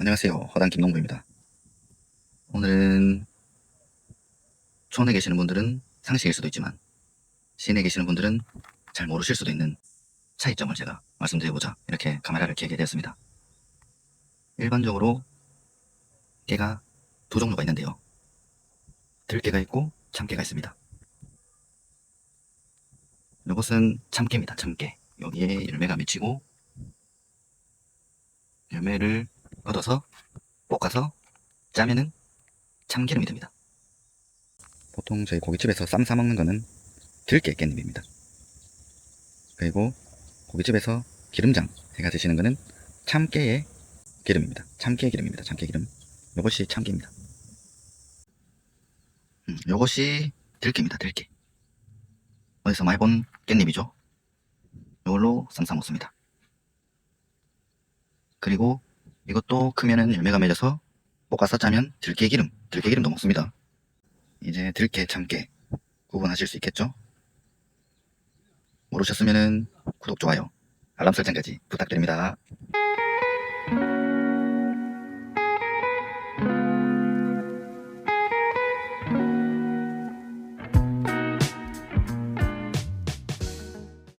안녕하세요. 허당 김동부입니다. 오늘은 촌에 계시는 분들은 상식일 수도 있지만 시내 계시는 분들은 잘 모르실 수도 있는 차이점을 제가 말씀드려보자 이렇게 카메라를 켜게 되었습니다. 일반적으로 깨가 두 종류가 있는데요. 들깨가 있고 참깨가 있습니다. 이것은 참깨입니다. 참깨. 여기에 열매가 맺히고 열매를 걷어서 볶아서 짜면은 참기름이 됩니다. 보통 저희 고깃집에서 쌈 싸먹는 거는 들깨 깻잎입니다. 그리고 고깃집에서 기름장 해가 드시는 거는 참깨의 기름입니다. 참깨 기름입니다. 참깨 기름. 이것이 참깨입니다. 음, 이것이 들깨입니다. 들깨. 어디서 많이 본 깻잎이죠. 이걸로 쌈 싸 먹습니다. 그리고 이것도 크면은 열매가 맺어서 볶아서 짜면 들깨 기름, 들깨 기름도 먹습니다. 이제 들깨, 참깨 구분하실 수 있겠죠? 모르셨으면은 구독, 좋아요, 알람 설정까지 부탁드립니다.